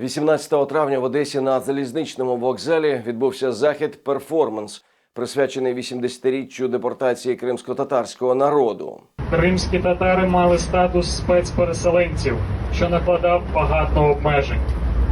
18 травня в Одесі на залізничному вокзалі відбувся захід перформанс, присвячений 80-річчю депортації кримсько-татарського народу. Кримські татари мали статус спецпереселенців, що накладав багато обмежень.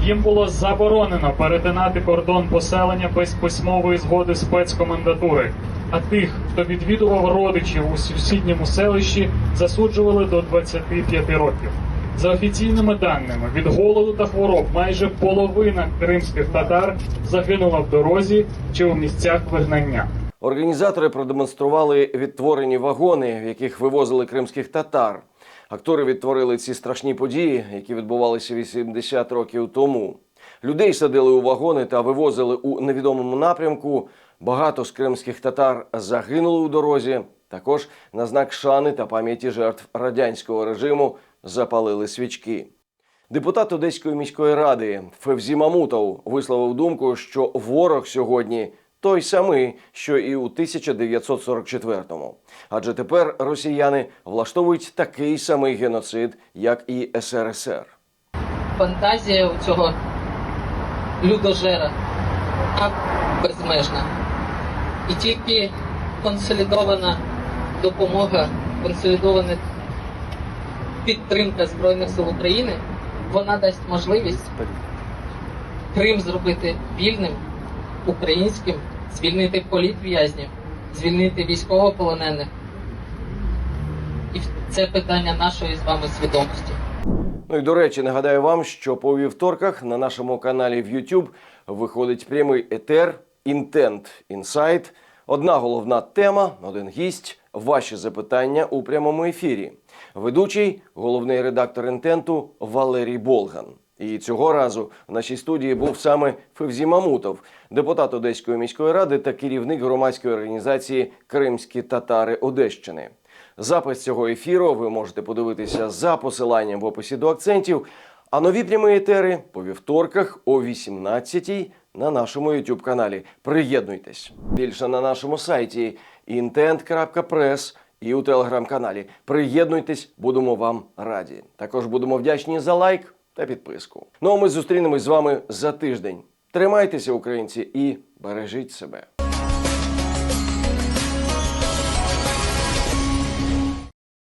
Їм було заборонено перетинати кордон поселення без письмової згоди спецкомендатури. А тих, хто відвідував родичів у сусідньому селищі, засуджували до 25 років. За офіційними даними, від голоду та хвороб майже половина кримських татар загинула в дорозі чи у місцях вигнання. Організатори продемонстрували відтворені вагони, в яких вивозили кримських татар. Актори відтворили ці страшні події, які відбувалися 80 років тому. Людей садили у вагони та вивозили у невідомому напрямку. Багато з кримських татар загинули у дорозі. Також на знак шани та пам'яті жертв радянського режиму запалили свічки. Депутат Одеської міської ради Февзі Мамутов висловив думку, що ворог сьогодні той самий, що і у 1944-му. Адже тепер росіяни влаштовують такий самий геноцид, як і СРСР. фантазія у цього людожера так безмежна. І тільки консолідована допомога, консолідована підтримка Збройних сил України, вона дасть можливість Крим зробити вільним, українським, звільнити політв'язнів, звільнити військовополонених. І це питання нашої з вами свідомості. Ну і до речі, нагадаю вам, що по вівторках на нашому каналі в YouTube виходить прямий етер Інтент Інсайт. Одна головна тема, один гість, ваші запитання у прямому ефірі. Ведучий, головний редактор інтенту Валерій Болган. І цього разу в нашій студії був саме Февзі Мамутов, депутат Одеської міської ради та керівник громадської організації Кримські татари Одещини. Запис цього ефіру ви можете подивитися за посиланням в описі до акцентів. А нові прямі етери по вівторках о 18-й на нашому youtube каналі. Приєднуйтесь більше на нашому сайті intent.press і у телеграм-каналі. Приєднуйтесь, будемо вам раді. Також будемо вдячні за лайк та підписку. Ну а ми зустрінемось з вами за тиждень. Тримайтеся, українці, і бережіть себе.